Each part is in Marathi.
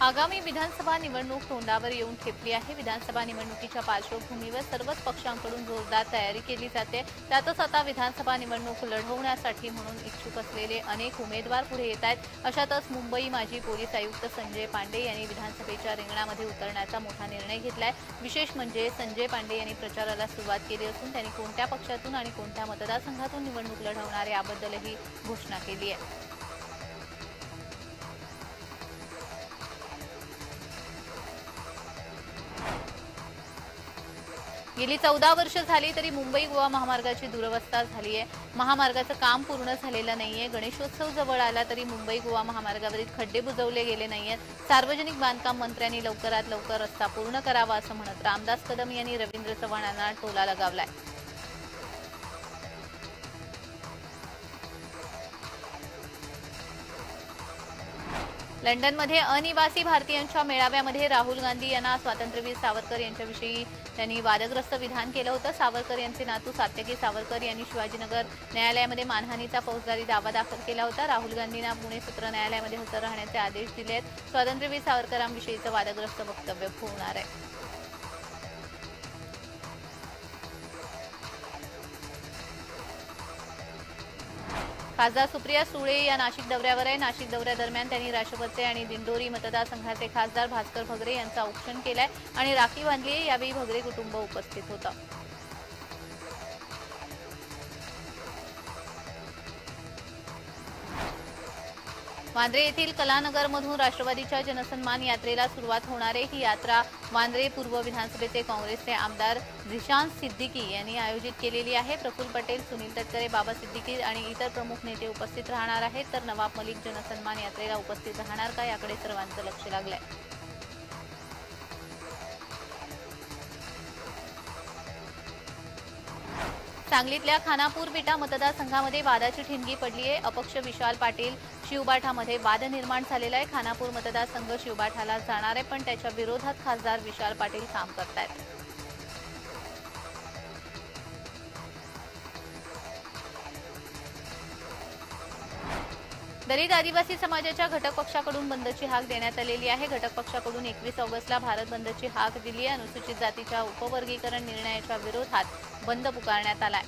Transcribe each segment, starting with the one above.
आगामी विधानसभा निवडणूक तोंडावर येऊन ठेपली आहे. विधानसभा निवडणुकीच्या पार्श्वभूमीवर सर्वच पक्षांकडून जोरदार तयारी केली जाते. त्यातच आता विधानसभा निवडणूक लढवण्यासाठी म्हणून इच्छुक असलेले अनेक उमेदवार पुढे येत आहेत. अशातच मुंबई माजी पोलीस आयुक्त संजय पांडे यांनी विधानसभेच्या रिंगणामध्ये उतरण्याचा मोठा निर्णय घेतलाय. विशेष म्हणजे संजय पांडे यांनी प्रचाराला सुरुवात केली असून त्यांनी कोणत्या पक्षातून आणि कोणत्या मतदारसंघातून निवडणूक लढवणार याबद्दलही घोषणा केली आहे. गेली चौदा वर्ष झाली तरी मुंबई गोवा महामार्गाची दुरवस्था झाली आहे. महामार्गाचं काम पूर्ण झालेलं नाहीये. गणेशोत्सव जवळ आला तरी मुंबई गोवा महामार्गावरील खड्डे बुजवले गेले नाहीयेत. सार्वजनिक बांधकाम मंत्र्यांनी लवकरात लवकर रस्ता पूर्ण करावा असं म्हणत रामदास कदम यांनी रवींद्र चव्हाण यांना टोला लगावलाय. लंडनमध्ये अनिवासी भारतीयांच्या मेळाव्यामध्ये राहुल गांधी यांना स्वातंत्र्यवीर सावरकर यांच्याविषयी त्यांनी वादग्रस्त विधान केलं होतं. सावरकर यांचे नातू सात्यकी सावरकर यांनी शिवाजीनगर न्यायालयामध्ये मानहानीचा फौजदारी दावा दाखल केला होता. राहुल गांधींना पुणे सत्र न्यायालयामध्ये हजर राहण्याचे आदेश दिले आहेत स्वातंत्र्यवीर सावरकरांविषयीचं वादग्रस्त वक्तव्य होणार आहे. खासदार सुप्रिया सुळे या नाशिक दौऱ्यावर आहे. नाशिक दौऱ्यादरम्यान त्यांनी राष्ट्रपती आणि दिंडोरी मतदारसंघाचे खासदार भास्कर भगरे यांचं औक्षण केलंय आणि राखी बांधली यावेळी भगरे कुटुंब उपस्थित होतं. वांद्रे येथील कलानगरमधून राष्ट्रवादीच्या जनसन्मान यात्रेला सुरुवात होणार आहे. ही यात्रा वांद्रे पूर्व विधानसभेचे काँग्रेसचे आमदार झिशांत सिद्दीकी यांनी आयोजित केलेली आहे. प्रफुल्ल पटेल सुनील तटकरे बाबा सिद्दीकी आणि इतर प्रमुख नेते उपस्थित राहणार आहेत. तर नवाब मलिक जनसन्मान यात्रेला उपस्थित राहणार का? याकडे सर्वांचं लक्ष लागलंय. सांगलीतल्या खानापूर विटा मतदारसंघामध्ये वादाची ठिणगी पडली आहे अपक्ष विशाल पाटील शिवबाठामध्ये वाद निर्माण झालेला आहे. खानापूर मतदारसंघ शिवबाठाला जाणार आहे पण त्याच्या विरोधात खासदार विशाल पाटील काम करतायत. दलित आदिवासी समाजाच्या घटक पक्षाकडून बंदची हाक देण्यात आलेली आहे. घटक पक्षाकडून एकवीस ऑगस्टला भारत बंदची हाक दिली आहे. अनुसूचित जातीच्या उपवर्गीकरण निर्णयाच्या विरोधात बंद पुकारण्यात आलाय.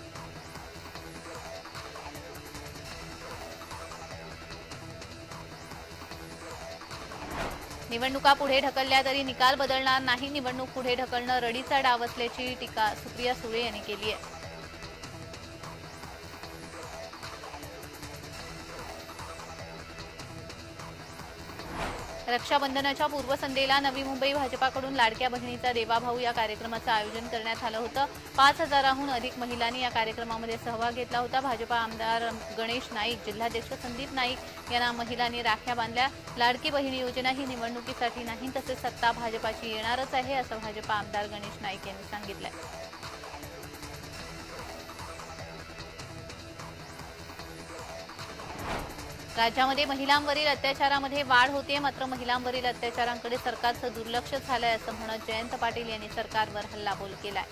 निवडणुका पुढे ढकलल्या तरी निकाल बदलणार नाही निवडणूक पुढे ढकलणं रडीचा डाव असल्याची टीका सुप्रिया सुळे यांनी केली आहे. रक्षाबंधनाच्या पूर्वसंध्येला नवी मुंबई भाजपाकडून लाडक्या बहिणीचा देवाभाऊ या कार्यक्रमाचं आयोजन करण्यात आलं होतं. पाच हजाराहून अधिक महिलांनी या कार्यक्रमामध्ये सहभाग घेतला होता. भाजपा आमदार गणेश नाईक जिल्हाध्यक्ष संदीप नाईक यांना महिलांनी राख्या बांधल्या. लाडकी बहिणी योजना ही निवडणुकीसाठी नाही तसेच सत्ता भाजपाची येणारच आहे असं भाजपा आमदार गणेश नाईक यांनी सांगितलं राज्यामध्ये महिलांवरील अत्याचारामध्ये वाढ होते मात्र महिलांवरील अत्याचारांकडे सरकारचं दुर्लक्ष झालंय असं म्हणत जयंत पाटील यांनी सरकारवर हल्लाबोल केलाय.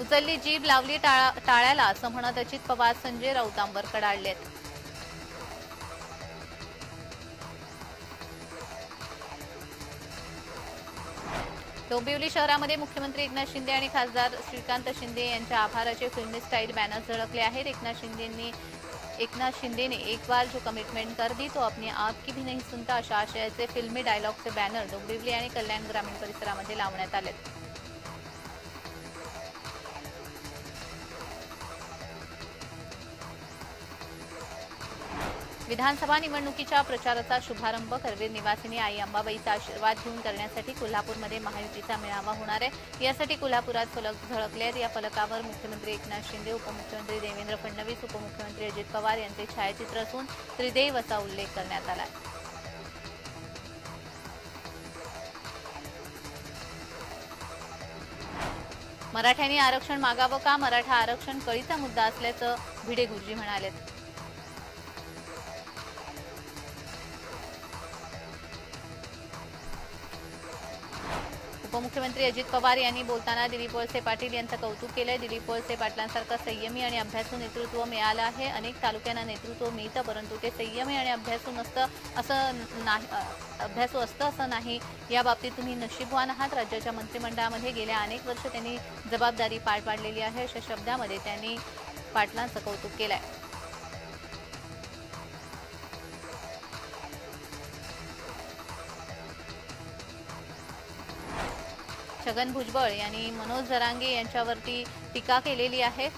उचलली जीभ लावली टाळा- टाळ्याला असं म्हणत अजित पवार संजय राऊतांवर कडाडलेत. डोंबिवली शहरामध्ये मुख्यमंत्री एकनाथ शिंदे आणि खासदार श्रीकांत शिंदे यांच्या आभाराचे फिल्मी स्टाईल बॅनर झळकले आहेत. एकनाथ शिंदेंनी एकनाथ शिंदेने एक बार जो कमिटमेंट कर दी तो अपने आप की भी नहीं सुनता अशा आशयाचे फिल्मी डायलॉगचे बॅनर डोंबिवली आणि कल्याण ग्रामीण परिसरामध्ये लावण्यात आलेत. विधानसभा निवडणुकीच्या प्रचाराचा शुभारंभ करवीर निवासिनी आई अंबाबाईचा आशीर्वाद घेऊन करण्यासाठी कोल्हापूरमध्ये महायुतीचा मेळावा होणार आहे. यासाठी कोल्हापुरात फलक झळकले आहेत. या फलकावर मुख्यमंत्री एकनाथ शिंदे उपमुख्यमंत्री देवेंद्र फडणवीस उपमुख्यमंत्री अजित पवार यांचे छायाचित्र असून त्रिदेव असा उल्लेख करण्यात आला आहे. मराठ्यांनी आरक्षण मागावं का? मराठा आरक्षण कळीचा मुद्दा असल्याचं भिडे गुरुजी म्हणालेत. उपमुख्यमंत्री अजित पवार यांनी बोलताना दिलीप वळसे पाटील यांचं कौतुक केलंय. दिलीप वळसे पाटलांसारखं संयमी आणि अभ्यासू नेतृत्व मिळालं आहे. अनेक तालुक्यांना नेतृत्व मिळतं परंतु ते संयमी आणि अभ्यासू नसतं असं नाही अभ्यासू असतं असं नाही. या बाबतीत तुम्ही नशीबवान आहात. राज्याच्या मंत्रिमंडळामध्ये गेल्या अनेक वर्ष त्यांनी जबाबदारी पार पाडलेली आहे. अशा शब्दामध्ये त्यांनी पाटलांचं कौतुक केलं आहे छगन भुजबळ यांनी मनोज जरांगे यांच्यावरती टीका केलेली आहे.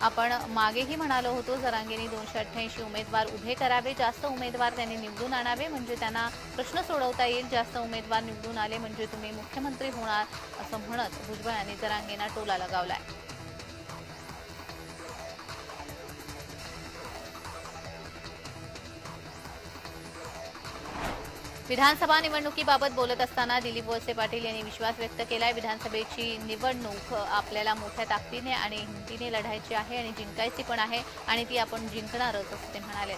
आपण मागेही म्हणालो होतो जरांगेंनी दोनशे अठ्ठ्याऐंशी उमेदवार उभे करावे जास्त उमेदवार त्यांनी निवडून आणावे म्हणजे त्यांना प्रश्न सोडवता येईल जास्त उमेदवार निवडून आले म्हणजे तुम्ही मुख्यमंत्री होणार असं म्हणत भुजबळ यांनी जरांगेंना टोला लगावलाय. विधानसभा निवडणुकीबाबत बोलत असताना दिलीप वळसे पाटील यांनी विश्वास व्यक्त केलाय. विधानसभेची निवडणूक आपल्याला मोठ्या ताकदीने आणि हिमतीने लढायची आहे आणि जिंकायची पण आहे आणि ती आपण जिंकणारच असं ते म्हणाले.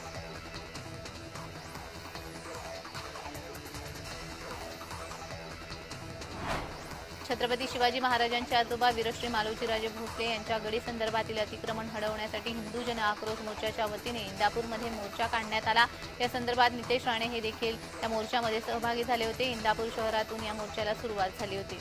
छत्रपती शिवाजी महाराजांचे आजोबा वीरश्री मालोजीराजे भोसले यांच्या गडी संदर्भातील अतिक्रमण हटवण्यासाठी हिंदू जन आक्रोश मोर्चाच्या वतीने इंदापूरमध्ये मोर्चा काढण्यात आला. या संदर्भात नितेश राणे हे देखील त्या मोर्चामध्ये सहभागी झाले होते. इंदापूर शहरातून या मोर्चाला सुरुवात झाली होती.